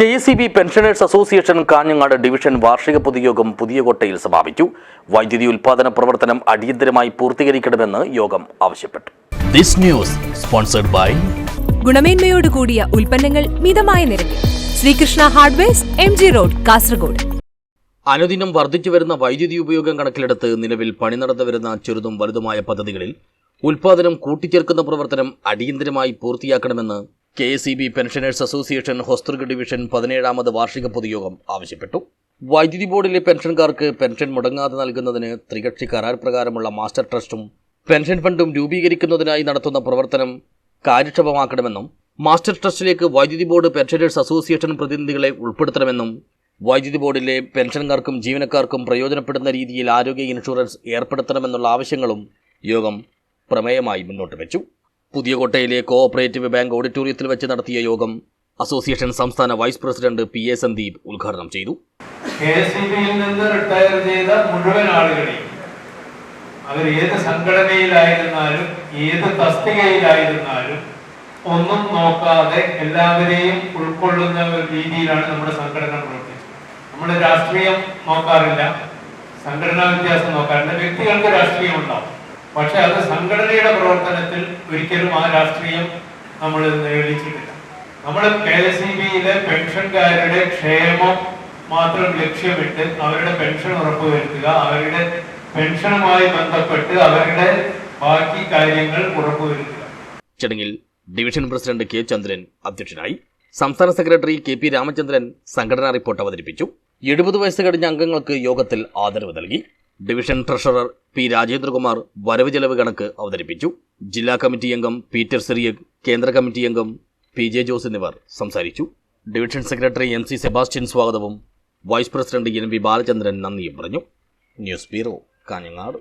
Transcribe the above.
K S C B pensioners association Kanhangad division വാർഷിക പൊതുയോഗം പുതിയ കോട്ടയിൽ സമാപിച്ചു. വൈദ്യുതി ഉൽപാദന പ്രവർത്തനം അടിയന്തരമായി പൂർത്തീകരിക്കണമെന്ന് യോഗം ആവശ്യപ്പെട്ടു. This news sponsored by ഗുണമേന്മയോട് കൂടിയ ഉൽപ്പന്നങ്ങൾ മിതമായ നിരക്കിൽ. Sreekrishna hardwares M G road Kasaragod. അനുദിനം വർദ്ധിച്ചു വരുന്ന വൈദ്യുതി ഉപയോഗം കണക്കിലെടുത്ത് നിലവിൽ പണി നടന്നു വരുന്ന ചെറുതും വലുതുമായ പദ്ധതികളിൽ ഉൽപാദനം കൂട്ടിച്ചേർക്കുന്ന പ്രവർത്തനം അടിയന്തരമായി പൂർത്തിയാക്കണമെന്ന് K S C B pensioners association Hosdurg division പതിനേഴാമത് വാർഷിക പൊതുയോഗം ആവശ്യപ്പെട്ടു. വൈദ്യുതി ബോർഡിലെ പെൻഷൻകാർക്ക് പെൻഷൻ മുടങ്ങാതെ നൽകുന്നതിന് ത്രികക്ഷി കരാർ പ്രകാരമുള്ള മാസ്റ്റർ ട്രസ്റ്റും പെൻഷൻ ഫണ്ടും രൂപീകരിക്കുന്നതിനായി നടത്തുന്ന പ്രവർത്തനം കാര്യക്ഷമമാക്കണമെന്നും മാസ്റ്റർ ട്രസ്റ്റിലേക്ക് വൈദ്യുതി ബോർഡ് പെൻഷനേഴ്സ് അസോസിയേഷൻ പ്രതിനിധികളെ ഉൾപ്പെടുത്തണമെന്നും വൈദ്യുതി ബോർഡിലെ പെൻഷൻകാർക്കും ജീവനക്കാർക്കും പ്രയോജനപ്പെടുന്ന രീതിയിൽ ആരോഗ്യ ഇൻഷുറൻസ് ഏർപ്പെടുത്തണമെന്നുള്ള ആവശ്യങ്ങളും യോഗം പ്രമേയമായി മുന്നോട്ട് വെച്ചു പുതിയ കോട്ടയിലെ കോഓപ്പറേറ്റീവ് ബാങ്ക് ഓഡിറ്റോറിയത്തിൽ വെച്ച് നടത്തിയ യോഗം അസോസിയേഷൻ സംസ്ഥാന vice president P A Sandeep ഉദ്ഘാടനം ചെയ്തു. നിന്ന് റിട്ടയർ ചെയ്ത മുഴുവൻ അവർ ഏത് സംഘടനയിലായിരുന്നാലും ഏത് തസ്തികയിലായിരുന്നാലും ഒന്നും നോക്കാതെ എല്ലാവരെയും ഉൾക്കൊള്ളുന്ന ഒരു രീതിയിലാണ് നമ്മുടെ സംഘടന പ്രവർത്തിച്ചത്. നമ്മൾ രാഷ്ട്രീയം നോക്കാറില്ല. സംഘടനാ വ്യത്യാസം നോക്കാറില്ല. വ്യക്തികൾക്ക് രാഷ്ട്രീയം ഉണ്ടാവും. പക്ഷെ അത് സംഘടനയുടെ പ്രവർത്തനത്തിൽ ഒരിക്കലും ആ രാഷ്ട്രീയം നമ്മൾ നേടിച്ചിട്ടില്ല. നമ്മൾ കെ എസ് ഇ ബിയിലെ പെൻഷൻകാരുടെ ക്ഷേമം മാത്രം ലക്ഷ്യമിട്ട് അവരുടെ പെൻഷൻ ഉറപ്പുവരുത്തുക അവരുടെ പെൻഷനുമായി ബന്ധപ്പെട്ട് അവരുടെ ബാക്കി കാര്യങ്ങൾ ഉറപ്പുവരുത്തുക. ചടങ്ങിൽ ഡിവിഷൻ പ്രസിഡന്റ് കെ ചന്ദ്രൻ അധ്യക്ഷനായി സംസ്ഥാന സെക്രട്ടറി കെ പി രാമചന്ദ്രൻ സംഘടനാ റിപ്പോർട്ട് അവതരിപ്പിച്ചു. എഴുപത് വയസ്സ് കഴിഞ്ഞ അംഗങ്ങൾക്ക് യോഗത്തിൽ ആദരവ് നൽകി. ഡിവിഷൻ ട്രഷറർ പി രാജേന്ദ്രകുമാർ വരവ് ചെലവ് കണക്ക് അവതരിപ്പിച്ചു. ജില്ലാ കമ്മിറ്റി അംഗം പീറ്റർ സിറിയക് കേന്ദ്ര കമ്മിറ്റി അംഗം പി ജെ ജോസ് എന്നിവർ സംസാരിച്ചു. Division secretary M C Sebastian സ്വാഗതവും vice president N V Balachandran നന്ദിയും പറഞ്ഞു. News bureau Kanhangad.